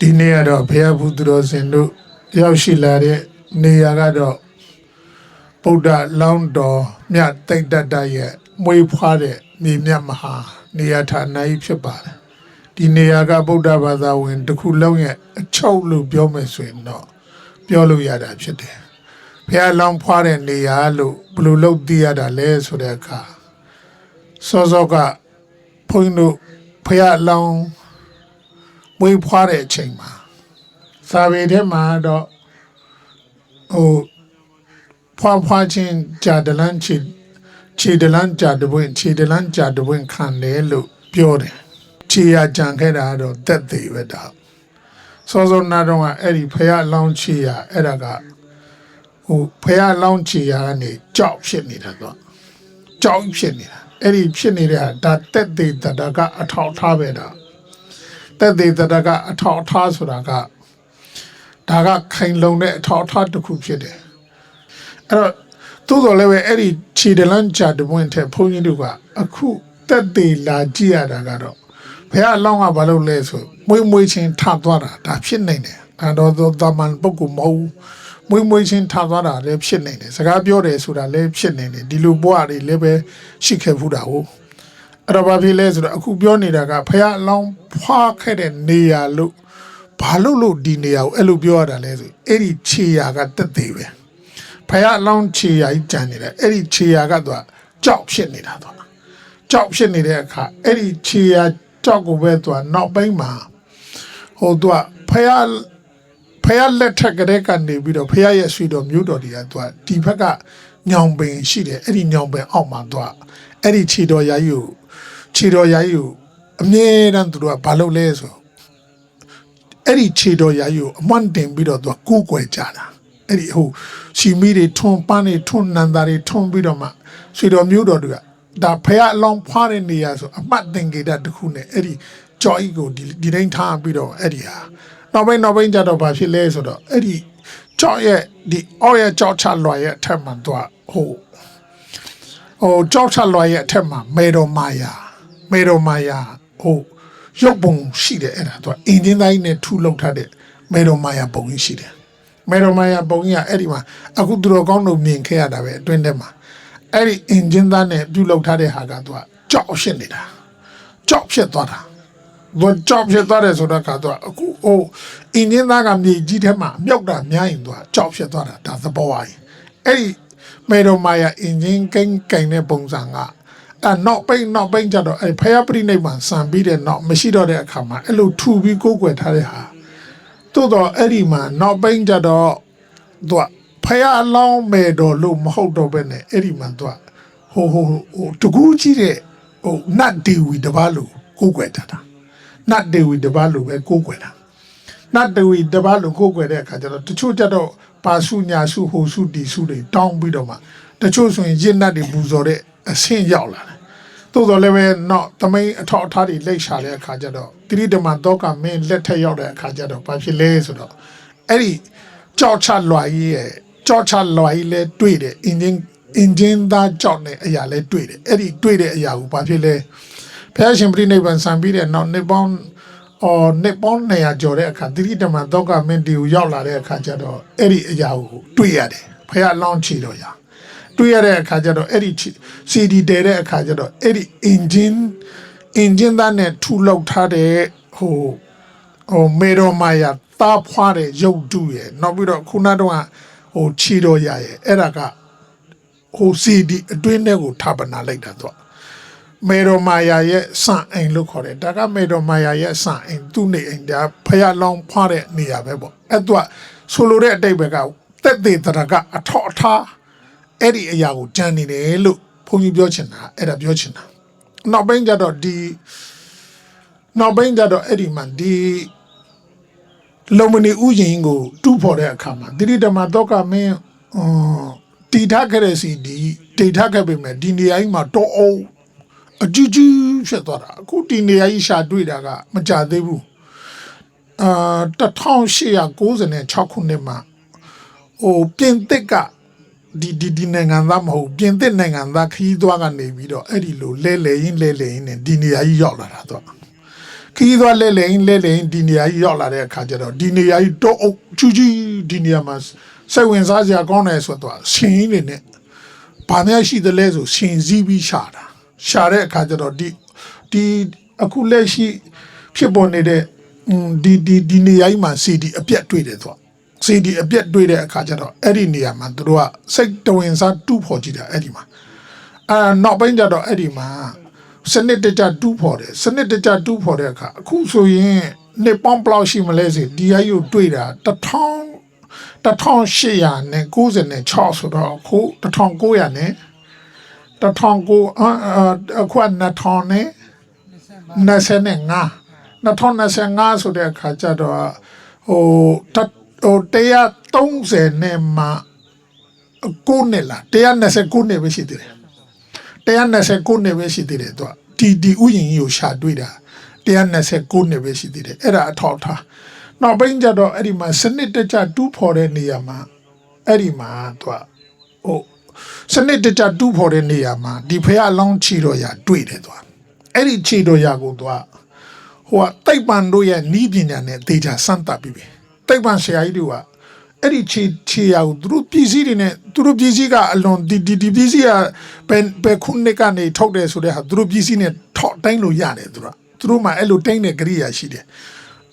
ဒီနေ့ကတော့ဘုရားဘုသူတော်စင်တို့ရောက်ရှိလာတဲ့နေရာကတော့ဗုဒ္ဓလောင်းတော်မြတ်တိတ်တတ်တရဲ့မွေးဖွားတဲ့မြေမြတ်မဟာနေရာဌာနကြီးဖြစ်ပါတယ်ဒီနေရာကဗုဒ္ဓဘာသာဝင်တစ်ခုလုံးရဲ့အချုပ်လို့ပြောမယ်ဆိုရင်တော့ပြောလို့ရတာဖြစ်တယ်ဘုရားလောင်းဖွားတဲ့နေရာလို့ဘယ်လိုလုပ်သိရတာလဲဆိုတဲ့အခါစောစောကဘုန်းကြီးတို့ဘုရားလောင်း မွေးဖွားတဲ့အချိန်မှာစာပေထဲမှာတော့ဟိုဖွားဖွားချင်းဂျာဒလန်ချီခြေဒလန်ဂျာဒပွင့်ခြေဒလန်ဂျာဒပွင့်ခံတယ်လို့ပြောတယ်ခြေရကြံခဲ့တာကတော့တက်သေးပဲဒါစောစောနာတော့ကအဲ့ဒီဖះလောင်းခြေရအဲ့ဒါကဟိုဖះလောင်းခြေရကနေကြောက်ဖြစ်နေတာတော့ကြောက်ဖြစ်နေတာအဲ့ဒီဖြစ်နေတဲ့ဟာဒါတက်သေးတတာကအထောက်ထားပဲဒါ တက်သေးတတကအထောက်အထားဆိုတာကဒါကခိုင်လုံတဲ့အထောက်အထားတစ်ခုဖြစ်တယ်အဲ့တော့သို့တော်လည်းပဲအဲ့ဒီခြေတလန်းချာတပွင့်တဲ့ဘုန်းကြီးတို့ကအခုတက်သေးလာကြည့်ရတာကတော့ဘုရားအလောင်းကဘာလုပ်လဲဆိုမွေးမွေးချင်းထသွားတာဒါဖြစ်နိုင်တယ်ဒါတော့သောတမန်ပုဂ္ဂိုလ်မဟုတ်ဘူးမွေးမွေးချင်းထသွားတာလည်းဖြစ်နိုင်တယ်စကားပြောတယ်ဆိုတာလည်းဖြစ်နိုင်တယ်ဒီလိုဘဝတွေလည်းပဲရှိခဲ့ဘူးတာဟုတ် အဲ့တော့ဘာဖြစ်လဲဆိုတော့အခုပြောနေတာကဖះအလောင်းဖွာခဲ့တဲ့နေရာလို့ဘာလို့လို့ဒီနေရာကိုအဲ့လိုပြောရတာလဲဆိုအဲ့ဒီခြေရာကတက်သေးပဲဖះအလောင်းခြေရာကြီးကြံနေတယ်အဲ့ဒီခြေရာကသူကကြောက်ဖြစ်နေတာသူကကြောက်ဖြစ်နေတဲ့အခါအဲ့ဒီခြေရာကြောက်ကိုပဲသူကနောက်ပိုင်းမှာဟိုသူကဖះဖះလက်ထက်ကလေးကနေပြီးတော့ဖះရဲ့ဆွေတော်မျိုးတော်တွေကသူကဒီဘက်ကညောင်ပင်ရှိတယ်အဲ့ဒီညောင်ပင်အောက်မှာသူကအဲ့ဒီခြေတော်ရာကြီးကို ခြေတော်ရာကြီးကိုအမြဲတမ်းသူတို့ကဘာလုပ်လဲဆိုအဲ့ဒီခြေတော်ရာကြီးကိုအမွန့်တင်ပြီးတော့သူကကိုးကွယ်ကြတာအဲ့ဒီဟိုရှီမီတွေထွန်းပန်းတွေထွန်းနန္တာတွေထွန်းပြီးတော့မှခြေတော်မျိုးတော်တွေကဒါဖះအလောင်းဖွားတဲ့နေရာဆိုအမှတ်သင်္ကေတတစ်ခုနဲ့အဲ့ဒီကြော်ကြီးကိုဒီဒီတိုင်းထားပြီးတော့အဲ့ဒီဟာနောက်ပိုင်းနောက်ပိုင်းကျတော့ဘာဖြစ်လဲဆိုတော့အဲ့ဒီကြော်ရဲ့ဒီအော်ရဲ့ကြော်ချလွာရဲ့အထက်မှာသူကဟိုဟိုကြောက်ချလွာရဲ့အထက်မှာမေတော်မာယာ မေတော်မာယာဟိုရုပ်ပုံရှိတယ်အဲ့ဒါသူကအင်ဂျင်တိုင်းနဲ့ထူလောက်ထားတဲ့မေတော်မာယာပုံကြီးရှိတယ်မေတော်မာယာပုံကြီးကအဲ့ဒီမှာအခုသူတော်ကောင်းတို့မြင်ခဲ့ရတာပဲအတွင်းထဲမှာအဲ့ဒီအင်ဂျင်သားနဲ့ပြုတ်လောက်ထားတဲ့ဟာကသူကကြောက်ဖြစ်နေတာကြောက်ဖြစ်သွားတာသူကြောက်ဖြစ်သွားတယ်ဆိုတော့ကသူကအခုဟိုအင်ဂျင်သားကမြေကြီးထဲမှာမြောက်တာများရင်သူကကြောက်ဖြစ်သွားတာဒါသဘောဝါကြီးအဲ့ဒီမေရိုမာယာအင်ဂျင်ကိန်းကင်တဲ့ပုံစံက အဲနောက်ပိတ်နောက်ပိတ်ကြတော့အဲဖယားပရိနိဗ္ဗာန်စံပြီးတဲ့နောက်မရှိတော့တဲ့အခါမှာအဲ့လိုထူပြီးကိုးကွယ်ထားတဲ့ဟာသို့တော့အဲ့ဒီမှာနောက်ပိတ်ကြတော့သူကဖယားအလောင်းမေတော်လို့မဟုတ်တော့ဘဲနဲ့အဲ့ဒီမှာသူကဟိုဟိုဟိုတကူးကြီးတဲ့ဟိုနတ်ဒေဝီတပါးလို့ကိုးကွယ်ထားတာနတ်ဒေဝီတပါးလို့ပဲကိုးကွယ်တာနတ်တဝီတပါးလို့ကိုးကွယ်တဲ့အခါကျတော့တချို့ကြတော့ပါစုညာစုဟိုစုတီစုတွေတောင်းပြီးတော့မှတချို့ဆိုရင်ရင့်နတ်တွေပူဇော်တဲ့အဆင့်ရောက်လာတယ်။ သို့တော်လည်းပဲတော့တမိန်အထောက်အထားတွေလက်ရှာတဲ့အခါကျတော့တိရိဓမ္မတော့ကမင်းလက်ထက်ရောက်တဲ့အခါကျတော့ဘာဖြစ်လဲဆိုတော့အဲ့ဒီကြောက်ချလွာကြီးရဲ့ကြောက်ချလွာကြီးလဲတွေ့တယ်အင်ဂျင်အင်ဂျင်သားကြောက်တဲ့အရာလဲတွေ့တယ်အဲ့ဒီတွေ့တဲ့အရာကိုဘာဖြစ်လဲဖះရှင်ပြိနိဗ္ဗာန်ဆံပြီးတဲ့နောက်နှစ်ပေါင်းအော်နှစ်ပေါင်း200ကျော်တဲ့အခါတိရိတမန်တော့ကမင်းတီကိုရောက်လာတဲ့အခါကျတော့အဲ့ဒီအရာကိုတွေ့ရတယ်ဖះလောင်းချီတော့ရ တွေ့ရတဲ့အခါကျတော့အဲ့ဒီ CD တဲတဲ့အခါကျတော့အဲ့ဒီ engine engine သားနဲ့ထူလောက်ထားတဲ့ဟိုဟိုမေရိုမာယာတားဖွားတဲ့ရုပ်တုရယ်နောက်ပြီးတော့ခုနတော့ကဟိုချီတော့ရရဲ့အဲ့ဒါကဟို CD အတွင်းထဲကိုထပ်ပနာလိုက်တာတော့မေရိုမာယာရဲ့စံအိမ်လို့ခေါ်တယ်ဒါကမေရိုမာယာရဲ့စံအိမ်သူ့နေအိမ်ဒါဖះလောင်းဖွားတဲ့နေရာပဲပေါ့အဲ့တော့ဆိုလိုတဲ့အတိတ်ပဲကတက်သေးတရကအထောက်အထား အဲ့ဒီအရာကိုကြံနေတယ်လို့ဘုန်းကြီးပြောချင်တာအဲ့ဒါပြောချင်တာနောက်ပိုင်းကျတော့ဒီနောက်ပိုင်းကျတော့အဲ့ဒီမှာဒီလုံမနီဥယျင်ကိုတူးဖော်တဲ့အခါမှာတိရိဓမ္မတော့ကမင်းအင်းတီထားခဲ့တဲ့စီဒီတီထားခဲ့ပေမဲ့ဒီနေရာကြီးမှာတော့အောင်အကျူးကျူးဖြစ်သွားတာအခုဒီနေရာကြီးရှာတွေ့တာကမကြသေးဘူးအာ1896ခုနှစ်မှာဟိုပြင်သစ်က ဒီဒီဒီနိုင်ငံသားမဟုတ်ပြင်သစ်နိုင်ငံသားခရီးသွားကနေပြီးတော့အဲ့ဒီလိုလဲလဲရင်းလဲလဲရင်းနဲ့ဒီနေရာကြီးရောက်လာတာတော့ခီးသွားလဲလိန်လဲလိန်ဒီနေရာကြီးရောက်လာတဲ့အခါကျတော့ဒီနေရာကြီးတော့အုပ်ချူကြီးဒီနေရာမှာစိတ်ဝင်စားစရာကောင်းတယ်ဆိုတော့ရှင်ရင်းနေနဲ့ဘာများရှိသလဲဆိုရှင်စည်းပြီးရှာတာရှာတဲ့အခါကျတော့ဒီဒီအခုလက်ရှိဖြစ်ပေါ်နေတဲ့อืมဒီဒီဒီနေရာကြီးမှာ CD အပြတ်တွေ့တယ်သူ က CD အပြတ်တွေ့တဲ့အခါကျတော့အဲ့ဒီနေရာမှာသူတို့ကစိတ်တဝင်စားတူးဖော်ကြည့်တာအဲ့ဒီမှာအာနောက်ပိုင်းကျတော့အဲ့ဒီမှာစနစ်တကျတူးဖော်တယ်စနစ်တကျတူးဖော်တဲ့အခါအခုဆိုရင်နှစ်ပေါင်းဘယ်လောက်ရှိမလဲစီဒီအယူတွေ့တာ1000 1800နဲ့96ဆိုတော့အခု1900နဲ့1900အာအခု2000နဲ့25 2025ဆိုတဲ့အခါကျတော့ဟိုတ ဟို130နဲ့မှကိုနှစ်လား129နှစ်ပဲရှိသေးတယ်129နှစ်ပဲရှိသေးတယ်သူကဒီဒီဥယျာဉ်ကြီးကိုရှာတွေ့တာ129နှစ်ပဲရှိသေးတယ်အဲ့ဒါအထောက်ထားနောက်ပိုင်းကျတော့အဲ့ဒီမှာစနစ်တကျတူးဖော်တဲ့နေရာမှာအဲ့ဒီမှာသူကဟိုစနစ်တကျတူးဖော်တဲ့နေရာမှာဒီဖះအလောင်းချီတော်ရာတွေ့တယ်သူကအဲ့ဒီချီတော်ရာကိုသူကဟိုကတိတ်ပန်တို့ရဲ့နီးပညာနဲ့ဒေတာစမ်းသပ်ပြီးပြီ တိတ်ပန်ဆရာကြီးတို့ကအဲ့ဒီခြေခြေရအောင်သူတို့ပြည်စည်းတွေနဲ့သူတို့ပြည်စည်းကအလွန်ဒီဒီဒီပြည်စည်းကဘယ်ဘယ်ခုနှစ်ကနေထုတ်တယ်ဆိုတဲ့ဟာသူတို့ပြည်စည်းနဲ့ထောက်တိုင်းလို့ရတယ်သူတို့သူတို့မှအဲ့လိုတိုင်းတဲ့ကြိယာရှိတယ်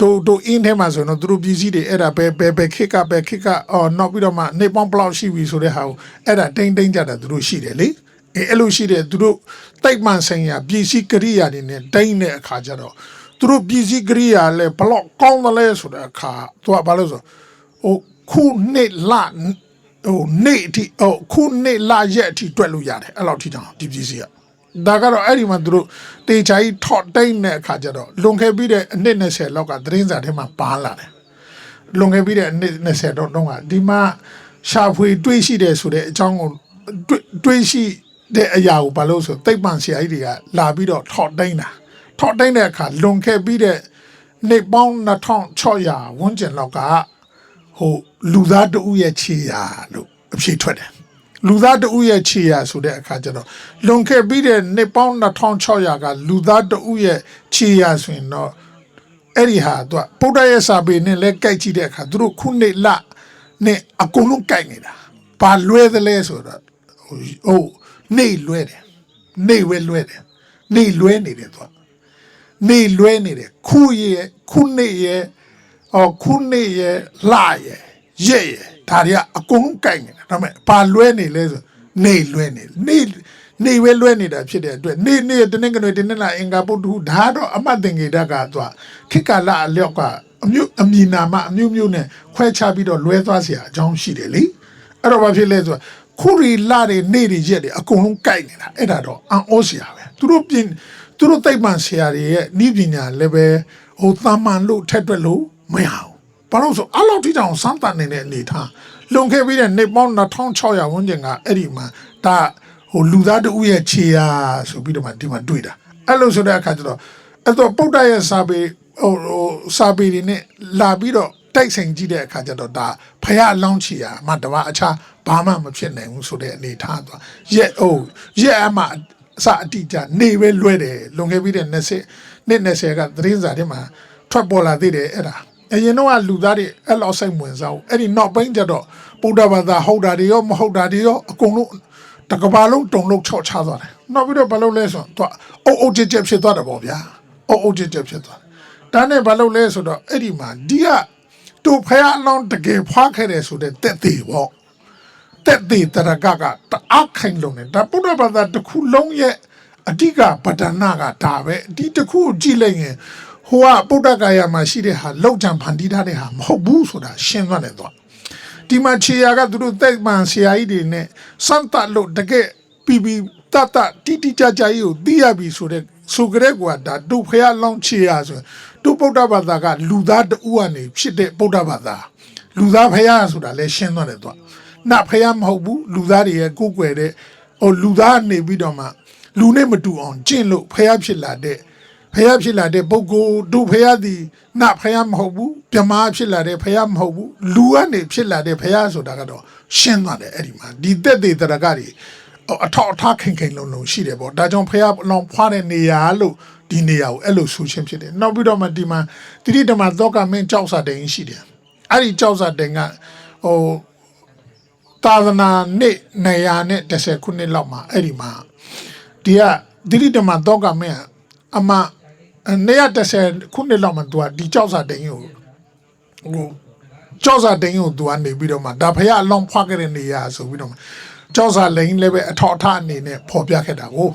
တို့တို့အင်းထဲမှာဆိုတော့သူတို့ပြည်စည်းတွေအဲ့ဒါဘယ်ဘယ်ဘယ်ခစ်ကဘယ်ခစ်ကအော်နောက်ပြီးတော့မှနေပေါင်းဘလောက်ရှိပြီဆိုတဲ့ဟာကိုအဲ့ဒါတိုင်းတိုင်းကြတာသူတို့ရှိတယ်လေအဲအဲ့လိုရှိတယ်သူတို့တိုက်မှန်ဆိုင်ရာပြည်စည်းကြိယာတွေနဲ့တိုင်းတဲ့အခါကျတော့ သူတို့ပြည်စည်းကြိယာလဲဘလောက်ကောင်းတယ်လဲဆိုတဲ့အခါသူကဘာလို့ဆိုဟိုခုနှစ်လဟိုနေ့အထိဟိုခုနှစ်လရက်အထိတွက်လို့ရတယ်အဲ့လောက်ထိတောင်ဒီပစ္စည်းကဒါကတော့အဲ့ဒီမှာသူတို့တေချာကြီးထော့တိတ်တဲ့အခါကျတော့လွန်ခဲ့ပြီးတဲ့အနှစ်20လောက်ကသတင်းစာထဲမှာပါလာတယ်လွန်ခဲ့ပြီးတဲ့အနှစ်20တော့တော့ကဒီမှာရှာဖွေတွေးရှိတယ်ဆိုတဲ့အကြောင်းကိုတွေးတွေးရှိတဲ့အရာကိုဘာလို့ဆိုတိတ်ပန်ဆရာကြီးတွေကလာပြီးတော့ထော့တိတ်တာ ထော့တိတ်တဲ့အခါလွန်ခဲ့ပြီးတဲ့နှစ်ပေါင်း2600ဝန်းကျင်လောက်ကဟိုလူသားတဦးရဲ့ခြေရာလို့အဖြေထွက်တယ်လူသားတဦးရဲ့ခြေရာဆိုတဲ့အခါကျတော့လွန်ခဲ့ပြီးတဲ့နှစ်ပေါင်း2600ကလူသားတဦးရဲ့ခြေရာဆိုရင်တော့အဲ့ဒီဟာသူကဗုဒ္ဓရဲ့စာပေနဲ့လည်းကြိုက်ကြည့်တဲ့အခါသူတို့ခုနှစ်လနဲ့အကုန်လုံးကြိုက်နေတာဘာလွဲသလဲဆိုတော့ဟိုဟိုနေလွဲတယ်နေဝဲလွဲတယ်နေလွဲနေတယ်သူက နေလွဲနေတယ်ခုရဲ့ခုနှစ်ရဲ့ အော်ခုနှစ်ရဲ့လရဲ့ရက်ရဲ့ဒါတွေကအကုန်လုံးကိုက်နေတာဒါပေမဲ့ဘာလွဲနေလဲဆိုနေလွဲနေနေနေဝဲလွဲနေတာဖြစ်တဲ့အတွက်နေနေတနင်္ဂနွေတနင်္လာအင်္ဂါပုတ္တဟုဒါတော့အမတ်တင်္ကေတကသွားခိကလအလျော့ကအမျိုးအမီနာမအမျိုးမျိုးနဲ့ခွဲခြားပြီးတော့လွဲသွားเสียအကြောင်းရှိတယ်လေအဲ့တော့ဘာဖြစ်လဲဆိုတော့ခုရီလာတွေနေတွေရက်တွေအကုန်လုံးကိုက်နေတာအဲ့ဒါတော့အံ့ဩเสียပဲသူတို့ပြင် သူတို့သိပ္ပံဆရာတွေရဲ့ဤပညာလည်းပဲဟိုသာမန်လို့ထက်တွက်လို့မရဘူးဘာလို့ဆိုအဲ့လောက်ထိတောင်စမ်းသပ်နေတဲ့အနေထားလွန်ခဲ့ပြီးတဲ့နေပေါင်း2600ဝန်းကျင်ကအဲ့ဒီမှာဒါဟိုလူသားတဦးရဲ့ခြေရာဆိုပြီးတော့မှဒီမှာတွေ့တာအဲ့လိုဆိုတဲ့အခါကျတော့အဲ့တော့ပုဒ္ဒရဲ့စာပေဟိုဟိုစာပေတွေနဲ့လာပြီးတော့တိုက်ဆိုင်ကြည့်တဲ့အခါကျတော့ဒါဖရအလောင်းချီရာအမှတပါအခြားဘာမှမဖြစ်နိုင်ဘူးဆိုတဲ့အနေထားသွားရက်ဟိုရက်အမှ အစအတိအကျနေပဲလွဲတယ်လွန်ခဲ့ပြီးတဲ့20နှစ်20ကသတင်းစာထဲမှာထွက်ပေါ်လာသေးတယ်အဲ့ဒါအရင်တော့ကလူသားတွေအဲ့လောက်စိတ်ဝင်စားဘူးအဲ့ဒီနောက်ပိုင်းကျတော့ဗုဒ္ဓဘာသာဟုတ်တာတွေရောမဟုတ်တာတွေရောအကုန်လုံးတကဘာလုံးတုံလုံးချော့ချသွားတယ်နောက်ပြီးတော့ဘာလုပ်လဲဆိုတော့အုပ်အုပ်ကျကျဖြစ်သွားတယ်ပေါ့ဗျာအုပ်အုပ်ကျကျဖြစ်သွားတယ်ဒါနဲ့ဘာလုပ်လဲဆိုတော့အဲ့ဒီမှာဒီကတို့ဖះအလောင်းတကယ်ဖွားခဲ့တယ်ဆိုတဲ့တက်သေးပေါ့ တက်သေးတရကကတအားခိုင်လုံးတယ်ဒါပုဒ္ဓဘာသာတစ်ခုလုံးရဲ့အဓိကပဒနာကဒါပဲဒီတစ်ခုကိုကြည့်လိုက်ရင်ဟိုကပုဒ္ဓဂါယာမှာရှိတဲ့ဟာလောက်ကြံဖန်တီးထားတဲ့ဟာမဟုတ်ဘူးဆိုတာရှင်းသွားတယ်တော့ဒီမှာခြေရာကသူတို့တက်မှန်ဆရာကြီးတွေနဲ့စမ်းသပ်လို့တကယ်ပြီးပြီးတတ်တတ်တိတိကျကျကြီးကိုသိရပြီဆိုတဲ့ဆိုကြတဲ့ကွာဒါတို့ဖះလောင်းခြေရာဆိုရင်တို့ပုဒ္ဓဘာသာကလူသားတဦးကနေဖြစ်တဲ့ပုဒ္ဓဘာသာလူသားဖះဆိုတာလည်းရှင်းသွားတယ်တော့ နတ်ဖះမဟုတ်ဘူးလူသားတွေရဲ့ကိုယ်ွယ်တဲ့ဟိုလူသားနေပြီးတော့မှလူနဲ့မတူအောင်ကျင့်လို့ဖះဖြစ်လာတဲ့ဖះဖြစ်လာတဲ့ပုဂ္ဂိုလ်တို့ဖះသည်နတ်ဖះမဟုတ်ဘူးပြမာဖြစ်လာတဲ့ဖះမဟုတ်ဘူးလူကနေဖြစ်လာတဲ့ဖះဆိုတာကတော့ရှင်းသွားတယ်အဲ့ဒီမှာဒီတက်သေးတရကတွေအထောက်အထားခင်ခင်လုံလုံရှိတယ်ပေါ့ဒါကြောင့်ဖះလောင်ဖွားတဲ့နေရာလို့ဒီနေရာကိုအဲ့လိုဆူချင်းဖြစ်တယ်နောက်ပြီးတော့မှဒီမှာတိတိတမသောကမင်းကြောက်စာတိန်ရှိတယ်အဲ့ဒီကြောက်စာတိန်ကဟို သာသနာနှစ်900နဲ့10ခုနှစ်လောက်မှာအဲ့ဒီမှာဒီကတိတိတမသောကမင်းကအမ110ခုနှစ်လောက်မှာသူကဒီကြောက်စာတိန်ကိုဟိုကြောက်စာတိန်ကိုသူကနေပြီးတော့မှဒါဖရအလောင်းဖွားခဲ့တဲ့နေရာဆိုပြီးတော့မှကြောက်စာလိန်လည်းပဲအထောက်အထားအနေနဲ့ပေါ်ပြခဲ့တာကို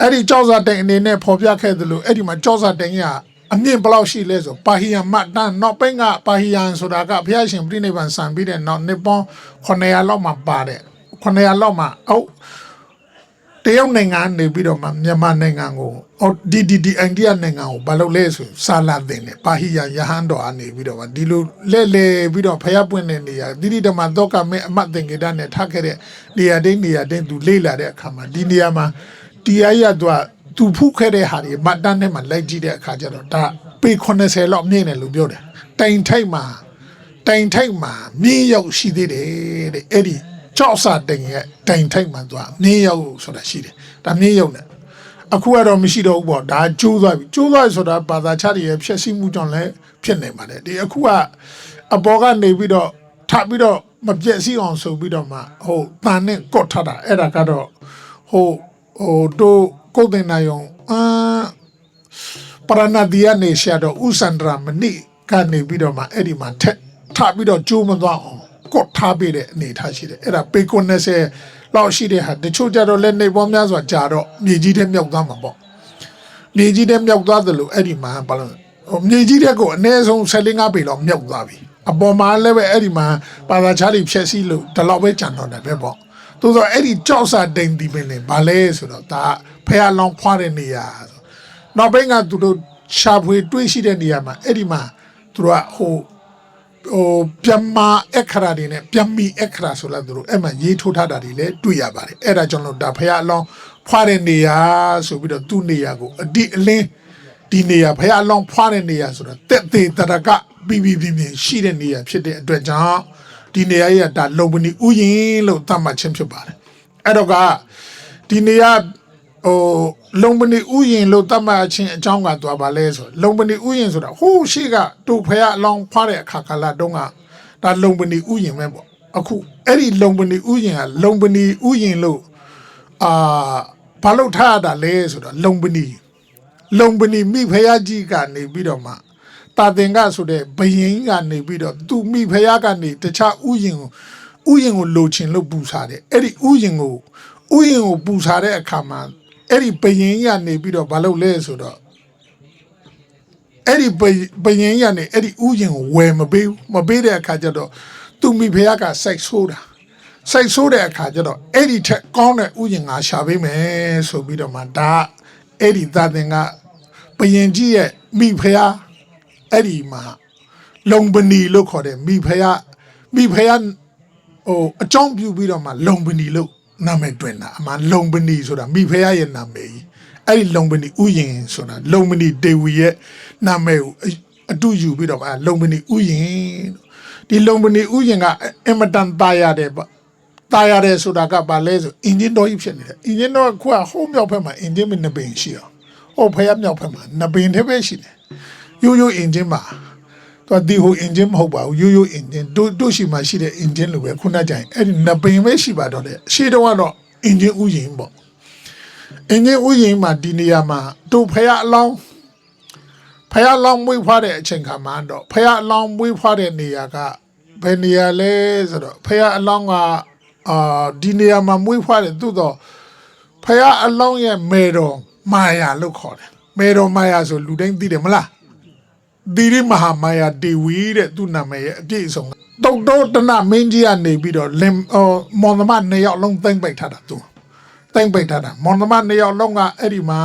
အဲ့ဒီကြောက်စာတိန်အနေနဲ့ပေါ်ပြခဲ့သလိုအဲ့ဒီမှာကြောက်စာတိန်က အမြင့်ဘယ်လောက်ရှိလဲဆိုပါဟီယံမတ်တန်နောက်ပိုင်းကပါဟီယံဆိုတာကဘုရားရှင်ပြိဋိဘံစံပြီးတဲ့နောက်နှစ်ပေါင်း900လောက်မှပါတဲ့900လောက်မှအောက်တရုတ်နိုင်ငံနေပြီးတော့မှမြန်မာနိုင်ငံကိုအော်ဒီဒီဒီအိန္ဒိယနိုင်ငံကိုဘာလို့လဲဆိုစာလာတင်တယ်ပါဟိယယဟန်တော်အနေပြီးတော့မှဒီလိုလဲလဲပြီးတော့ဖျက်ပွင့်တဲ့နေရာတိတိဓမ္မတော့ကမဲအမတ်သင်္ကေတနဲ့ထားခဲ့တဲ့နေရာတိုင်းနေရာတိုင်းသူလေ့လာတဲ့အခါမှာဒီနေရာမှာတရားရသူက သူဖုခဲ့တဲ့ဟာတွေမတ်တန်းထဲမှာလိုက်ကြည့်တဲ့အခါကျတော့ဒါပေ80လောက်မြင့်တယ်လို့ပြောတယ်တိုင်ထိုက်မှာတိုင်ထိုက်မှာမြင်းရောက်ရှိသေးတယ်တဲ့အဲ့ဒီကြောက်စာတိုင်ရဲ့တိုင်ထိုက်မှာသူကမြင်းရောက်ဆိုတာရှိတယ်ဒါမြင်းရောက်နဲ့အခုကတော့မရှိတော့ဘူးပေါ့ဒါကျိုးသွားပြီကျိုးသွားပြီဆိုတာဘာသာခြားတွေရဲ့ဖြစ်စီမှုကြောင့်လည်းဖြစ်နေပါတယ်ဒီအခုကအပေါ်ကနေပြီးတော့ထပ်ပြီးတော့မပြည့်စည်အောင်ဆိုပြီးတော့မှဟိုတန်နဲ့ကော့ထတာအဲ့ဒါကတော့ဟို ဟိုတို့ကိုယ်တင်နိုင်အောင်အာပရဏဒီယနေရှာတော့ဥစန္ဒရာမဏိကနေပြီးတော့မှအဲ့ဒီမှာထက်ထပ်ပြီးတော့ကျိုးမသွားအောင်ကော့ထားပေးတဲ့အနေထားရှိတယ်အဲ့ဒါပေကွန်90လောက်ရှိတဲ့ဟာတချို့ကြတော့လက်နေပေါ်များစွာကြာတော့မြေကြီးထဲမြောက်သွားမှာပေါ့မြေကြီးထဲမြောက်သွားသလိုအဲ့ဒီမှာဘာလို့ဟိုမြေကြီးထဲကိုအနည်းဆုံး15ပေလောက်မြောက်သွားပြီအပေါ်မှာလည်းပဲအဲ့ဒီမှာပါသာချားတွေဖြက်စီးလို့ဒီလောက်ပဲကြံတော့တယ်ပဲပေါ့ သို့သောအဲ့ဒီကြောက်စာတိန်ဒီပင်လေဘာလဲဆိုတော့ဒါဖះလောင်ဖွားတဲ့နေရာဆိုနောက်ပိုင်းကသူတို့ရှာဖွေတွေးရှိတဲ့နေရာမှာအဲ့ဒီမှာသူတို့ကဟိုဟိုပြမအခရာတွေနဲ့ပြမီအခရာဆိုလာသူတို့အဲ့မှာရေးထိုးထားတာတွေလည်းတွေ့ရပါတယ်အဲ့ဒါကြောင့်လို့ဒါဖះအလောင်းဖွားတဲ့နေရာဆိုပြီးတော့သူ့နေရာကိုအတိအလင်းဒီနေရာဖះအလောင်းဖွားတဲ့နေရာဆိုတော့တက်သေးတရကပြီးပြီးပြင်းပြင်းရှိတဲ့နေရာဖြစ်တဲ့အတွက်ကြောင့် ဒီနေရာရဲ့ဒါလုံပနီဥယျင်လို့သတ်မှတ်ခြင်းဖြစ်ပါတယ်အဲ့တော့ကဒီနေရာဟိုလုံပနီဥယျင်လို့သတ်မှတ်ခြင်းအကြောင်းကသွားပါလဲဆိုလုံပနီဥယျင်ဆိုတာဟိုးရှိကတူဖះအလောင်းဖွားတဲ့အခါကာလတုန်းကဒါလုံပနီဥယျင်ပဲပေါ့အခုအဲ့ဒီလုံပနီဥယျင်ကလုံပနီဥယျင်လို့အာဘာလို့ထားရတာလဲဆိုတော့လုံပနီလုံပနီမိဖုရားကြီးကနေပြီးတော့မှ တာတင်ကဆိုတဲ့ဘယင်းကနေပြီးတော့သူမိဖုရားကနေတခြားဥယျင်ကိုဥယျင်ကိုလိုချင်လို့ပူစားတယ်အဲ့ဒီဥယျင်ကိုဥယျင်ကိုပူစားတဲ့အခါမှာအဲ့ဒီဘယင်းကနေပြီးတော့မလုပ်လဲဆိုတော့အဲ့ဒီဘဘယင်းကနေအဲ့ဒီဥယျင်ကိုဝယ်မပေးဘူးမပေးတဲ့အခါကျတော့သူမိဖုရားကစိုက်ဆိုးတာစိတ်ဆိုးတဲ့အခါကျတော့အဲ့ဒီထက်ကောင်းတဲ့ဥယျာဉ်ငါရှာပေးမယ်ဆိုပြီးတော့မှဒါအဲ့ဒီသာသင်ကဘယင်ကြီးရဲ့မိဖုရား အဲ့ဒီမှာလုံပဏီလို့ခေါ်တယ်မိဖုရားမိဖုရားဟိုအကြောင်းပြုပြီးတော့မှလုံပဏီလို့နာမည်တွင်တာအမှလုံပဏီဆိုတာမိဖုရားရဲ့နာမည်ကြီးအဲ့ဒီလုံပဏီဥယင်ဆိုတာလုံပဏီဒေဝီရဲ့နာမည်ကိုအတူယူပြီးတော့မှလုံပဏီဥယင်ဒီလုံပဏီဥယင်ကအင်မတန်တာရတဲ့ပေါ့တာရတယ်ဆိုတာကဘာလဲဆိုအင်ဂျင်တော်ကြီးဖြစ်နေတယ်အင်ဂျင်တော်ကခုကဟိုးမြောက်ဖက်မှာအင်ဂျင်မင်းနှစ်ပင်ရှိအောင်ဟိုဖုရားမြောက်ဖက်မှာနှစ်ပင်တစ်ပဲရှိတယ် ရိုးရိုးအင်ဂျင်မှာသူကဒီဟိုအင်ဂျင်မဟုတ်ပါဘူးရိုးရိုးအင်ဂျင်တို့တို့ရှိမှရှိတဲ့အင်ဂျင်လိုပဲခုနကကြရင်အဲ့ဒီနှစ်ပင်ပဲရှိပါတော့တယ်ရှေ့တော့ကတော့အင်ဂျင်ဥယျင်ပေါ့အင်ဂျင်ဥယျင်မှာဒီနေရာမှာတို့ဖယားအလောင်းဖယားအလောင်းမွေးဖွားတဲ့အချိန်ခါမှာတော့ဖယားအလောင်းမွေးဖွားတဲ့နေရာကဘယ်နေရာလဲဆိုတော့ဖះအလောင်းကအာဒီနေရာမှာမွေးဖွားတယ်သို့တော့ဖះအလောင်းရဲ့မေတော်မာယာလို့ခေါ်တယ်မေတော်မာယာဆိုလူတိုင်းသိတယ်မလား ဒီရိမဟာမာယာဒေဝီတဲ့သူ့နာမည်ရဲ့အပြည့်အစုံတုတ်တော့တနမင်းကြီးကနေပြီးတော့လင်အော်မောင်သမားနှစ်ယောက်လုံးသိမ့်ပိတ်ထားတာသူသိမ့်ပိတ်ထားတာမောင်သမားနှစ်ယောက်လုံးကအဲ့ဒီမှာ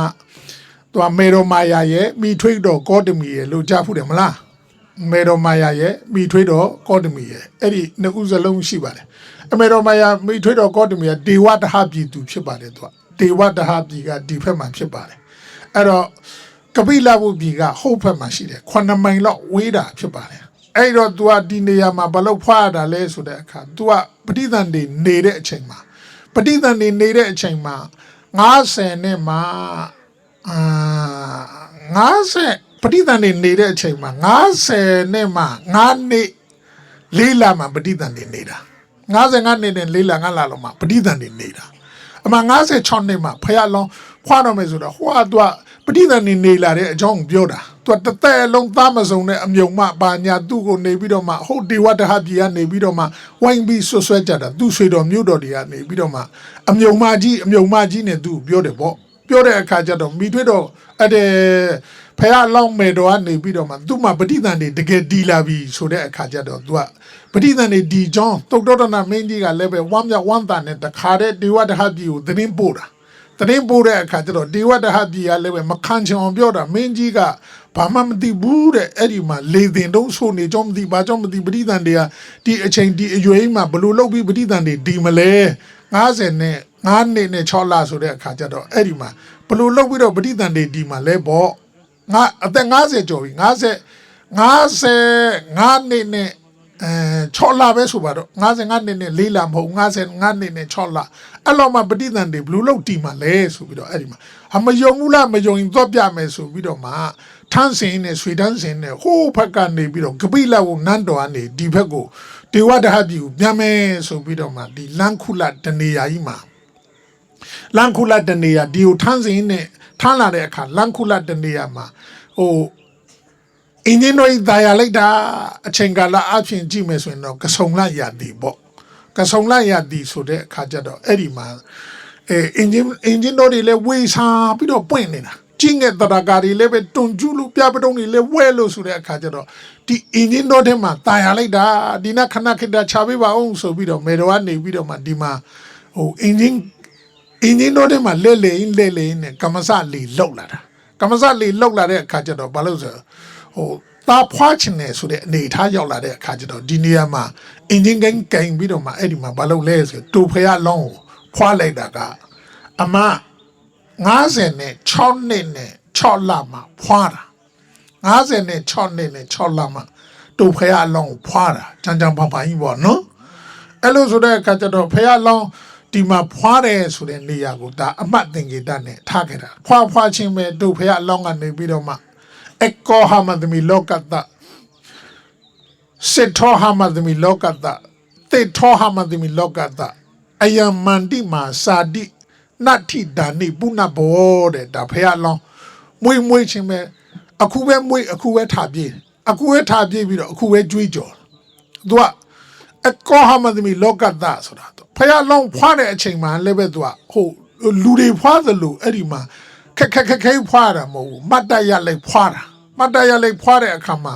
သူကမေတော်မာယာရဲ့မိထွေးတော်ကောတမီရဲ့လို့ကြားဖူးတယ်မလားမေတော်မာယာရဲ့မိထွေးတော်ကောတမီရဲ့အဲ့ဒီနှစ်ဦးစလုံးရှိပါတယ်အမေတော်မာယာမိထွေးတော်ကောတမီရဲ့ဒေဝတဟပြည်သူဖြစ်ပါတယ်သူကဒေဝတဟပြည်ကဒီဖက်မှာဖြစ်ပါတယ်အဲ့တော့ ကပိလဘုပြည်ကဟုတ်ဖက်မှာရှိတယ်ခုနှစ်မိုင်လောက်ဝေးတာဖြစ်ပါတယ်အဲ့တော့ तू ကဒီနေရာမှာဘလို့ဖွာရတာလဲဆိုတဲ့အခါ तू ကပဋိသန္ဓေနေတဲ့အချိန်မှာပဋိသန္ဓေနေတဲ့အချိန်မှာ90နဲ့မှာအာ90ပဋိသန္ဓေနေတဲ့အချိန်မှာ90နဲ့မှ9နှစ်လေးလာမှပဋိသန္ဓေနေတာ55နှစ်နဲ့လေးလာ9လလောက်မှပဋိသန္ဓေနေတာအမှ56နှစ်မှဖယားလောင်းခွာတော့မယ်ဆိုတော့ဟိုကသူက ပဋိသန္ဓေနေလာတဲ့အကြောင်းကိုပြောတာသူကတစ်သက်လုံးသားမစုံတဲ့အမြုံမပါညာသူ့ကိုနေပြီးတော့မှဟုတ်ဒီဝတ္တဟပြည်ကနေပြီးတော့မှဝိုင်းပြီးဆွဆွဲကြတာသူ့ဆွေတော်မြို့တော်တွေကနေပြီးတော့မှအမြုံမကြီးအမြုံမကြီးနဲ့သူ့ကိုပြောတယ်ပေါ့ပြောတဲ့အခါကျတော့မိထွေးတော့အဲ့တဲ့ဖះလောင်းမယ်တော်ကနေပြီးတော့မှသူ့မှာပဋိသန္ဓေတကယ်ဒီလာပြီဆိုတဲ့အခါကျတော့ तू ကပဋိသန္ဓေဒီကြောင်းတုတ်တော်တနာမင်းကြီးကလည်းပဲဝမ်းမြောက်ဝမ်းသာနဲ့တခါတဲ့ဒီဝတ္တဟပြည်ကိုသတင်းပို့တာ သတင်းပို့တဲ့အခါကျတော့ဒီဝတ္တဟပြည်ကလည်းပဲမခံချင်အောင်ပြောတာမင်းကြီးကဘာမှမသိဘူးတဲ့အဲ့ဒီမှာလေတင်တုံးဆိုနေကြောင်းမသိဘာကြောင့်မသိပဋိသန္ဓေကဒီအချိန်ဒီအရွယ်မှာဘလို့လုပ်ပြီးပဋိသန္ဓေဒီမလဲ90နဲ့9နှစ်နဲ့6လဆိုတဲ့အခါကျတော့အဲ့ဒီမှာဘလို့လုပ်ပြီးတော့ပဋိသန္ဓေဒီမှာလဲပေါ့ငါအသက်50ကျော်ပြီ50 55နှစ်နဲ့ အဲ6လပဲဆိုပါတော့55နှစ်နဲ့4လမဟုတ်55နှစ်နဲ့6လအဲ့လောက်မှပဋိသန္ဓေဘလူးလောက်တီမှာလဲဆိုပြီးတော့အဲ့ဒီမှာအမယုံဘူးလားမယုံရင်တော့ပြမယ်ဆိုပြီးတော့မှထန်းစင်နဲ့ဆွေတန်းစင်နဲ့ဟိုးဘက်ကနေပြီးတော့ကပိလကိုနန်းတော်ကနေဒီဘက်ကိုဒေဝဒဟပြည်ကိုပြန်မယ်ဆိုပြီးတော့မှဒီလန်ခုလတနေရာကြီးမှာလန်ခုလတနေရာဒီကိုထန်းစင်နဲ့ထန်းလာတဲ့အခါလန်ခုလတနေရာမှာဟို အင်းဂျင်တို့ဒါရလိုက်တာအချိန်ကာလအဖြစ်ကြည့်မယ်ဆိုရင်တော့ကဆုံလိုက်ရသည်ပေါ့ကဆုံလိုက်ရသည်ဆိုတဲ့အခါကျတော့အဲ့ဒီမှာအဲအင်ဂျင်အင်ဂျင်တို့တွေလည်းဝေစာပြီးတော့ပွင့်နေတာကြီးငယ်တရကာတွေလည်းပဲတွန်ကျူးလို့ပြပတုံးတွေလည်းဝဲလို့ဆိုတဲ့အခါကျတော့ဒီအင်ဂျင်တို့ထဲမှာတာယာလိုက်တာဒီနခဏခဏချပေးပါအောင်ဆိုပြီးတော့မေတော်ကနေပြီးတော့မှဒီမှာဟိုအင်ဂျင်အင်ဂျင်တို့ထဲမှာလဲလဲလဲလဲနဲ့ကမ္မစလီလောက်လာတာကမ္မစလီလောက်လာတဲ့အခါကျတော့ဘာလို့ဆို ဟိုတာဖွားချင်တယ်ဆိုတဲ့အနေထားရောက်လာတဲ့အခါကျတော့ဒီနေရာမှာအင်ဂျင်ကန်ကန်ပြီးတော့မှအဲ့ဒီမှာဘာလို့လဲဆိုတူဖရလောင်းကိုဖွားလိုက်တာကအမ90နဲ့6နှစ်နဲ့6လမှာဖွားတာ90နဲ့6နှစ်နဲ့6လမှာတူဖရလောင်းကိုဖွားတာကြမ်းကြမ်းပါပါကြီးပေါ့နော်အဲ့လိုဆိုတဲ့အခါကျတော့ဖရလောင်းဒီမှာဖွားတယ်ဆိုတဲ့နေရာကိုဒါအမှတ်သင်္ကေတနဲ့ထားခဲ့တာဖွားဖွားချင်းပဲတူဖရလောင်းကနေပြီးတော့မှ အကောဟာမဒမီလောကတစစ်ထောဟာမဒမီလောကတသေထောဟာမဒမီလောကတအယမန္တိမာစာတိနတ္ထိဒါနိပုဏ္ဏဘောတဲ့ဒါဖះလောင်းမွေးမွေးချင်းပဲအခုပဲမွေးအခုပဲထားပြေးအခုပဲထားပြေးပြီးတော့အခုပဲကြွေးကြော်သူကအကောဟာမဒမီလောကတဆိုတာဖះလောင်းဖွားတဲ့အချိန်မှာလည်းပဲသူကဟိုလူတွေဖွားသလိုအဲ့ဒီမှာ ခက်ခက်ခက်ခဲဖွာတာမဟုတ်ဘူးမတ်တရလိုက်ဖွာတာမတ်တရလိုက်ဖွာတဲ့အခါမှာ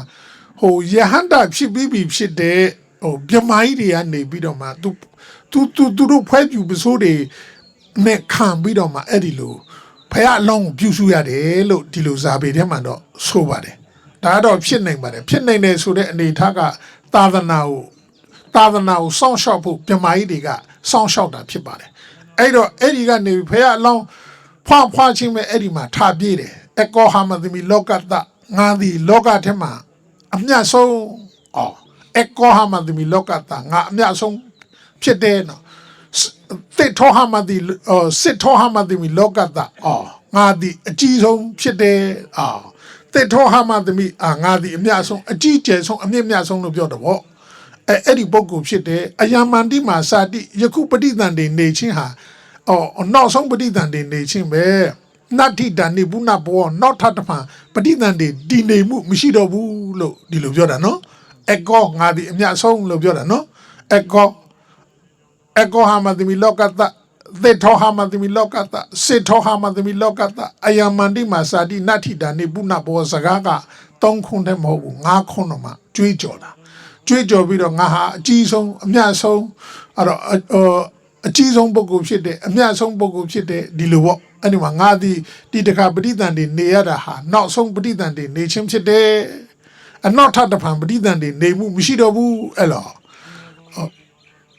ဟိုယဟန္တာဖြစ်ပြီးပြီဖြစ်တဲ့ဟိုမြမကြီးတွေကနေပြီးတော့မှသူသူသူသူတို့ဖွဲ့ပြူပစိုးတွေနဲ့ခံပြီးတော့မှအဲ့ဒီလိုဖះအလုံးကိုပြူစုရတယ်လို့ဒီလိုဇာပေထဲမှာတော့ဆိုပါတယ်ဒါတော့ဖြစ်နိုင်ပါတယ်ဖြစ်နိုင်တယ်ဆိုတဲ့အနေအထားကသာသနာကိုသာသနာကိုစောင့်ရှောက်ဖို့မြမကြီးတွေကစောင့်ရှောက်တာဖြစ်ပါတယ်အဲ့တော့အဲ့ဒီကနေဖះအလုံး ဖွာဖွာချင်းပဲအဲ့ဒီမှာထားပြေးတယ်အကောဟာမသမီလောကတငါသည်လောကထဲမှာအမြတ်ဆုံးအော်အကောဟာမသမီလောကတငါအမြတ်ဆုံးဖြစ်တယ်နော်စစ်ထောဟာမတိအော်စစ်ထောဟာမတိမီလောကတအော်ငါသည်အကြီးဆုံးဖြစ်တယ်အော်တစ်ထောဟာမတိမီအာငါသည်အမြတ်ဆုံးအကြီးကျယ်ဆုံးအမြင့်မြတ်ဆုံးလို့ပြောတော့ဗောအဲအဲ့ဒီပုဂ္ဂိုလ်ဖြစ်တယ်အယမန္တိမာစာတိယခုပဋိသန္ဓေနေချင်းဟာ အော်နောက်ဆုံးပဋိသန္ဓေနေချင်းပဲနတ္ထိတန်နေဘူးနဘောနောက်ထပ်တစ်ဖန်ပဋိသန္ဓေတည်နေမှုမရှိတော့ဘူးလို့ဒီလိုပြောတာနော်အကောငါသည်အမြတ်ဆုံးလို့ပြောတာနော်အကောအကောဟာမသမီလောကတသေထောဟာမသမီလောကတစေထောဟာမသမီလောကတအယမန္တိမာစာတိနတ္ထိတန်နေဘူးနဘောစကားကသုံးခွန်းတည်းမဟုတ်ဘူးငါးခွန်းတော့မှကြွေးကြော်တာကြွေးကြော်ပြီးတော့ငါဟာအကြီးဆုံးအမြတ်ဆုံးအဲ့တော့ အကြီးဆုံးပုဂ္ဂိုလ်ဖြစ်တယ်အမြတ်ဆုံးပုဂ္ဂိုလ်ဖြစ်တယ်ဒီလိုပေါ့အဲ့ဒီမှာငါသည်ဒီတခါပဋိသန္ဓေနေရတာဟာနောက်ဆုံးပဋိသန္ဓေနေခြင်းဖြစ်တယ်အနောက်ထပ်တစ်ဖန်ပဋိသန္ဓေနေမှုမရှိတော့ဘူးအဲ့လို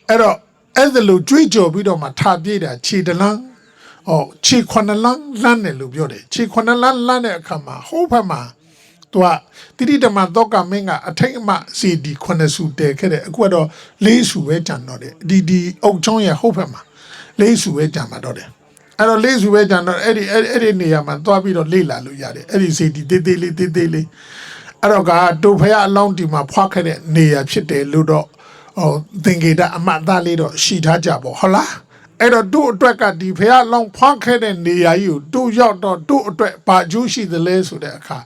အဲ့တော့အဲ့ဒါလိုကြွေးကြော်ပြီးတော့မှထားပြေးတာခြေတလန်းဩခြေခွနလန်းလန်းတယ်လို့ပြောတယ်ခြေခွနလန်းလန်းတဲ့အခါမှာဟိုးဖက်မှာ သူကတိတိတမတော့ကမင်းကအထိတ်အမစီဒီခွနစုတဲခဲ့တယ်အခုကတော့လေးစုပဲကြံတော့တယ်ဒီဒီအုတ်ချောင်းရဲ့ဟိုးဖက်မှာလေးစုပဲကြံမှာတော့တယ်အဲ့တော့လေးစုပဲကြံတော့အဲ့ဒီအဲ့အဲ့ဒီနေရာမှာသွားပြီးတော့လေ့လာလို့ရတယ်အဲ့ဒီစေတီတေးသေးလေးတေးသေးလေးအဲ့တော့ကဒုဖယားအလောင်းဒီမှာဖွားခဲ့တဲ့နေရာဖြစ်တယ်လို့တော့ဟိုသင်္ကေတအမှတ်သားလေးတော့ရှိထားကြပေါ့ဟုတ်လားအဲ့တော့တို့အတွက်ကဒီဖယားအလောင်းဖွားခဲ့တဲ့နေရာကြီးကိုတို့ရောက်တော့တို့အတွက်ဘာကျိုးရှိသလဲဆိုတဲ့အခါ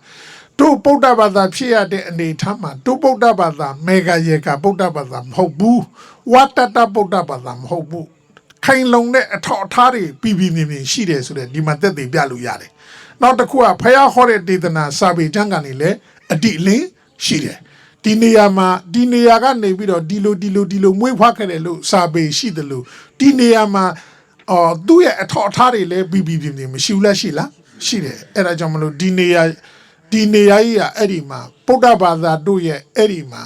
တို့ဗုဒ္ဓဘာသာဖြစ်ရတဲ့အနေအထားမှာတို့ဗုဒ္ဓဘာသာမေဂယေကဗုဒ္ဓဘာသာမဟုတ်ဘူးဝတ္တတဗုဒ္ဓဘာသာမဟုတ်ဘူးခိုင်လုံတဲ့အထောက်အထားတွေပြည်ပြည်မြင်မြင်ရှိတယ်ဆိုတဲ့ဒီမှာသက်သေပြလို့ရတယ်။နောက်တစ်ခုကဖယားဟောတဲ့ဒေသနာစာပေကျမ်းကနေလည်းအတိအလင်းရှိတယ်။ဒီနေရာမှာဒီနေရာကနေပြီးတော့ဒီလိုဒီလိုဒီလိုမွေးဖွားခဲ့တယ်လို့စာပေရှိတယ်လို့ဒီနေရာမှာအော်သူ့ရဲ့အထောက်အထားတွေလည်းပြည်ပြည်မြင်မြင်မရှိဘူးလားရှိလားရှိတယ်။အဲ့ဒါကြောင့်မလို့ဒီနေရာ ဒီနေရာကြီးကအဲ့ဒီမှာဗုဒ္ဓဘာသာတို့ရဲ့အဲ့ဒီမှာ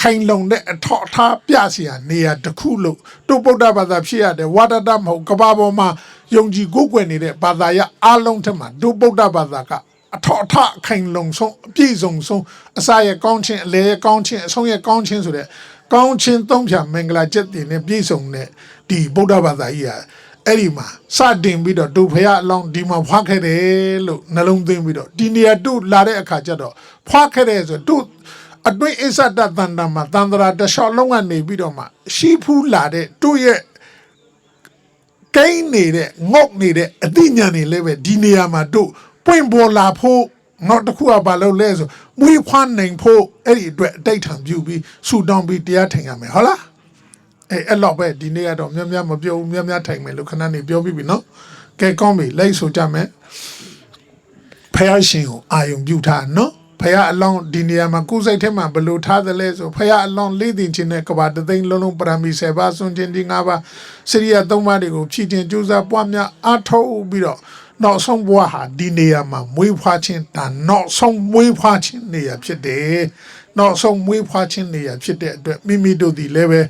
ခိုင်လုံတဲ့အထောက်အထားပြစီရနေရာတစ်ခုလို့တို့ဗုဒ္ဓဘာသာဖြစ်ရတဲ့ဝါဒတမဟုတ်ကဘာပေါ်မှာယုံကြည်ကိုးကွယ်နေတဲ့ဘာသာရအလုံးထက်မှာတို့ဗုဒ္ဓဘာသာကအထောက်အထားအခိုင်လုံဆုံးအပြည့်စုံဆုံးအစာရဲ့ကောင်းခြင်းအလဲရဲ့ကောင်းခြင်းအဆုံးရဲ့ကောင်းခြင်းဆိုတဲ့ကောင်းခြင်းသုံးဖြာမင်္ဂလာချက်တင်နဲ့ပြည့်စုံတဲ့ဒီဗုဒ္ဓဘာသာကြီးဟာ အဲ့ဒီမှာစတင်ပြီးတော့ဒုဖရအလောင်းဒီမှာဖွားခဲ့တယ်လို့နှလုံးသွင်းပြီးတော့ဒီနေရာတို့လာတဲ့အခါကျတော့ဖွားခဲ့တယ်ဆိုတို့အတွင်းအစ္ဆဒတန်တန်မှာတန်တရာတလျှောက်လုံးကနေပြီးတော့မှရှိဖူးလာတဲ့တို့ရဲ့ကိန်းနေတဲ့ငုတ်နေတဲ့အသိဉာဏ်တွေလည်းပဲဒီနေရာမှာတို့ပွင့်ပေါ်လာဖို့နောက်တစ်ခုကဘာလို့လဲဆိုမွေးခွမ်းနိုင်ဖို့အဲ့ဒီအတွက်အတိတ်ထံပြုပြီးဆူတောင်းပြီးတရားထိုင်ရမယ်ဟုတ်လား အဲ့အဲ့လောက်ပဲဒီနေ့ကတော့များများမပြောဘူးများများထိုင်မယ်လို့ခဏနေပြောပြီးပြီနော်ကဲကောင်းပြီလိုက်ဆိုကြမယ်ဖះရှင်ကိုအာယုံပြုထားနော်ဖះအလောင်းဒီနေရာမှာကိုယ်စိတ်ထဲမှာဘယ်လိုထားသလဲဆိုဖះအလောင်းလေးတင်ခြင်းနဲ့ကဘာတသိန်းလုံးလုံးပရမီ7ပါးစွန့်ခြင်းဒီ9ပါးစရိယ3ပါးတွေကိုဖြည့်တင်ကြိုးစားပွားများအားထုတ်ပြီးတော့နောက်ဆုံးဘဝဟာဒီနေရာမှာမွေးဖွားခြင်းဒါနောက်ဆုံးမွေးဖွားခြင်းနေရာဖြစ်တယ်နောက်ဆုံးမွေးဖွားခြင်းနေရာဖြစ်တဲ့အတွက်မိမိတို့ဒီလည်းပဲ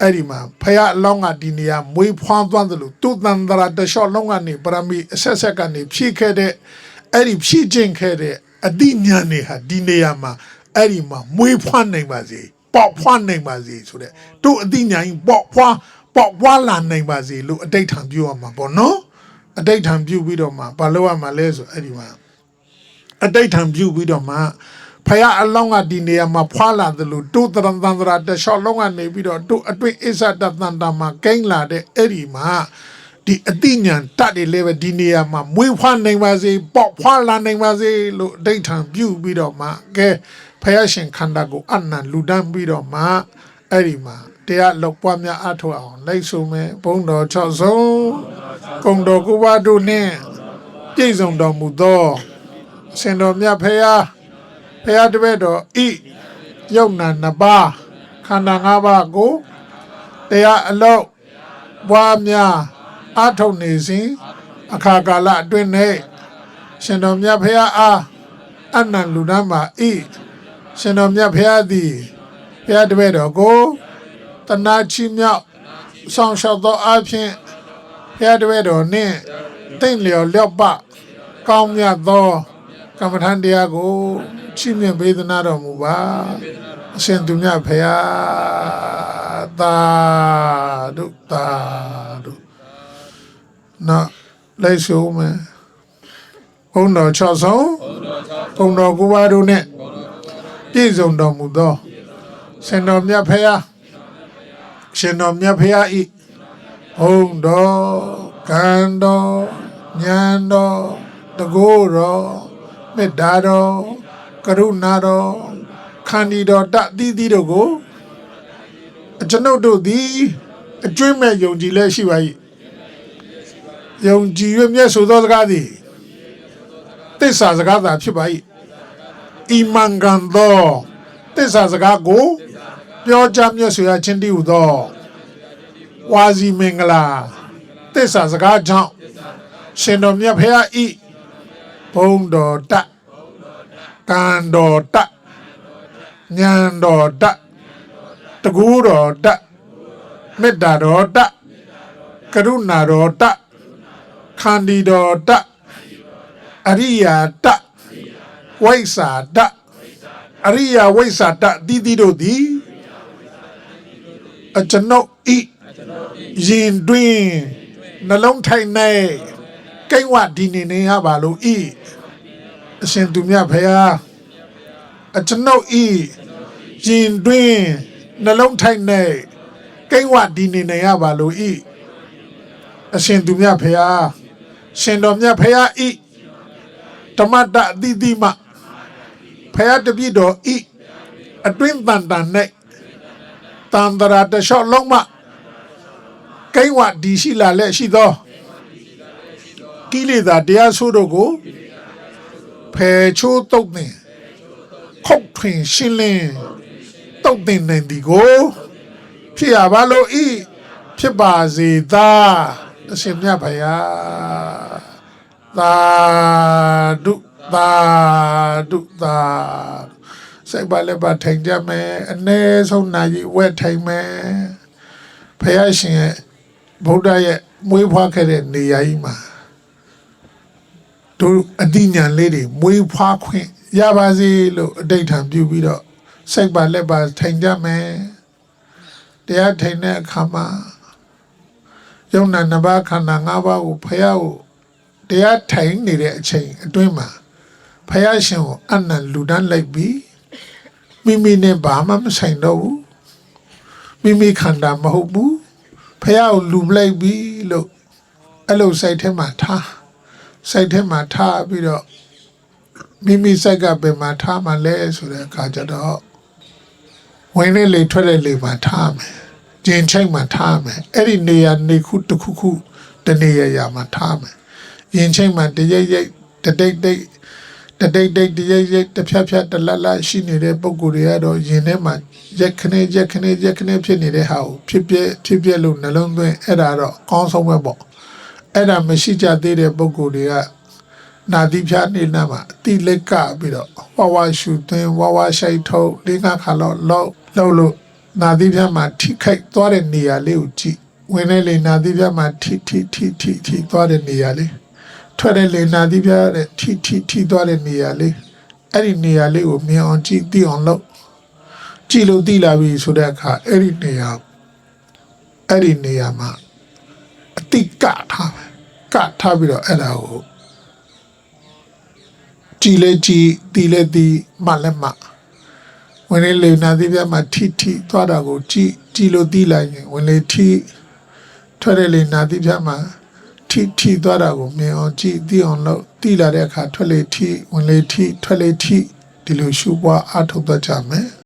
အဲ့ဒီမှာဖះအလောင်းကဒီနေရာမွေးဖွားသွားသလိုသူတန်တရာတလျှော့လုံးကနေပရမီအဆက်ဆက်ကနေဖြည့်ခဲ့တဲ့အဲ့ဒီဖြည့်ကျင့်ခဲ့တဲ့အတိညာဏ်တွေဟာဒီနေရာမှာအဲ့ဒီမှာမွေးဖွားနိုင်ပါစေပေါက်ဖွားနိုင်ပါစေဆိုတဲ့တို့အတိညာဉ်ပေါက်ဖွားပေါက်ဖွားလာနိုင်ပါစေလို့အတိတ်ထံပြုရမှာပေါ့နော်အတိတ်ထံပြုပြီးတော့မှဘာလို့ရမှာလဲဆိုအဲ့ဒီမှာအတိတ်ထံပြုပြီးတော့မှ ဖယားအလောင်းကဒီနေရာမှာဖွာလာတယ်လို့တို့တရံတန်တရာတလျှောက်လုံးကနေပြီးတော့တို့အတွင်းအစ္ဆတတန်တာမှာကိန်းလာတဲ့အဲ့ဒီမှာဒီအတိညာဏ်တတ်တယ်လည်းပဲဒီနေရာမှာမွေးဖွားနိုင်ပါစေပေါက်ဖွားလာနိုင်ပါစေလို့အဋိဋ္ဌံပြုပြီးတော့မှကဲဖယားရှင်ခန္ဓာကိုအနံလူဒန်းပြီးတော့မှအဲ့ဒီမှာတရားလောက်ပွားများအထောက်အောင်လိုက်ဆိုမယ်ဘုံတော်6ဆုံးကုံတော်ကုဘာတို့နဲ့ပြည့်စုံတော်မူသောအရှင်တော်မြတ်ဖယား ဖယားတပည့်တော်ဤယုံနာနှစ်ပါးခန္ဓာ၅ပါးကိုတရားအလောက်ပွားများအထုတ်နေစဉ်အခါကာလအတွင်း၌ရှင်တော်မြတ်ဖရာအားအနန္တလူဒန်းမှာဤရှင်တော်မြတ်ဖရာသည်ဖရာတပည့်တော်ကိုတနာချီမြောက်ဆောင်လျှောက်သောအဖြစ်ဖရာတပည့်တော်နှင့်တိတ်လျော်လျော့ပကောင်းမြတ်သော ကမ္မထံတရားကိုချီးမြှင့်ပေးသနာတော်မူပါအရှင်သူမြတ်ဖရာသာဓုသာဓုနော်လိုက်ရှုံးမယ်ဘုံတော်6ဆုံးဘုံတော်ကိုပါတို့နဲ့ပြည့်စုံတော်မူသောရှင်တော်မြတ်ဖရာရှင်တော်မြတ်ဖရာဤဘုံတော်ကံတော်ဉာဏ်တော်တကိုးတော် မေတ္တာတော်ကရုဏာတော်ခန္တီတော်တတိတိတို့ကိုအကျွန်ုပ်တို့သည်အကျွင့်မဲ့ယုံကြည်လဲရှိပါ၏ယုံကြည်၍မျက်ဆိုသောစကားသည်တစ္ဆာစကားသာဖြစ်ပါ၏အီမန်ကန်သောတစ္ဆာစကားကိုပြောကြားမျက်ဆိုရခြင်းတည်းဟူသောဝါစီမင်္ဂလာတစ္ဆာစကားကြောင့်ရှင်တော်မြတ်ဖရာဤ ဘုံတော်တကံတော်တဉာဏ်တော်တတကူတော်တမေတ္တာတော်တကရုဏာတော်တခန္တီတော်တအရိယာတဝိဇ္ဇာတအရိယာဝိဇ္ဇာတတိတိတို့သည်အကျွန်ုပ်ဤရင်တွင်နှလုံးထိုင်နေ ကိန်းဝဒီနေနေရပါလို့ဤအရှင်သူမြတ်ဖရာအကျွန်ုပ်ဤရင်တွင်နှလုံးထိုင်နေကိန်းဝဒီနေနေရပါလို့ဤအရှင်သူမြတ်ဖရာရှင်တော်မြတ်ဖရာဤဓမ္မတအတိတိမဖရာတပြည့်တော်ဤအတွင်းတန်တန်နဲ့တန်တရာတလျှောက်လုံးမှကိန်းဝဒီရှိလာလက်ရှိသော ကိလေသာတရားဆိုးတို့ကိုဖယ်ချိုးတုတ်တင်ခုတ်ထွင်ရှင်းလင်းတုတ်တင်နိုင်သည်ကိုဖြစ်ရပါလို့ဤဖြစ်ပါစေသာအရှင်မြတ်ဖရာသာဓုသာဓုသာဓုစိတ်ပါလက်ပါထိုင်ကြမယ်အ ਨੇ ဆုံးနာကြီးဝက်ထိုင်မယ်ဖရာရှင်ရဲ့ဗုဒ္ဓရဲ့မွေးဖွားခဲ့တဲ့နေရာကြီးမှာ တို့အတိညာဏ်လေးတွေမွေးဖွားခွင့်ရပါစေလို့အတိတ်ထံပြုပြီးတော့စိတ်ပါလက်ပါထိုင်ကြမယ်တရားထိုင်တဲ့အခါမှာယုံနာနှစ်ပါးခန္ဓာ၅ပါးကိုဖရာကိုတရားထိုင်နေတဲ့အချိန်အတွင်းမှာဖရာရှင်ကိုအနန္တလူဒန်းလိုက်ပြီးမိမိနဲ့ဘာမှမဆိုင်တော့ဘူးမိမိခန္ဓာမဟုတ်ဘူးဖះကိုလူပလိုက်ပြီလို့အဲ့လိုစိတ်ထဲမှာထား စိတ်ထဲမှာထားပြီးတော့မိမိစိတ်ကပင်မှာထားမှလဲဆိုတဲ့အခါကျတော့ဝင်လေလေထွက်လေလေမှာထားမယ်ကျင်ချိတ်မှာထားမယ်အဲ့ဒီနေရာနေခုတစ်ခုခုတနေရာရာမှာထားမယ်ရင်ချိတ်မှာတရိပ်ရိပ်တတိတ်တိတ်တတိတ်တိတ်တရိပ်ရိပ်တစ်ဖြတ်ဖြတ်တလတ်လတ်ရှိနေတဲ့ပုံကိုယ်တွေကတော့ရင်ထဲမှာရက်ခနေရက်ခနေရက်ခနေဖြစ်နေတဲ့ဟာကိုဖြစ်ပြဖြစ်ပြလို့နှလုံးသွင်းအဲ့ဒါတော့အကောင်းဆုံးပဲပေါ့ အဲ့ဒါမရှိကြသေးတဲ့ပုံကိုယ်တွေကနာတိဖြားနေနာမှာအတိလက်ကပြီးတော့ဝါဝါရှူသွင်းဝါဝါရှိုက်ထုတ်လေးငါခါတော့လောက်လောက်လို့နာတိဖြားမှာထိခိုက်သွားတဲ့နေရာလေးကိုကြည့်ဝင်နေလေနာတိဖြားမှာထိထိထိထိထိသွားတဲ့နေရာလေးထွက်တဲ့လေနာတိဖြားတဲ့ထိထိထိသွားတဲ့နေရာလေးအဲ့ဒီနေရာလေးကိုမြင်အောင်ကြည့်သိအောင်လုပ်ကြည်လို့တိလာပြီဆိုတဲ့အခါအဲ့ဒီနေရာအဲ့ဒီနေရာမှာအ တိကထားမယ်ကထားပြီးတော့အဲ့ဒါကိုကြည်လေကြည်တီလေတီမလည်းမဝင်လေလေနာသီးပြမှာထိထိသွားတာကိုကြည်ကြည်လို့တိလိုက်ရင်ဝင်လေထိထွက်လေလေနာသီးပြမှာထိထိသွားတာကိုမြင်အောင်ကြည်သိအောင်လို့တိလာတဲ့အခါထွက်လေထိဝင်လေထိထွက်လေထိဒီလိုရှုပွားအထုတ်တတ်ကြမယ်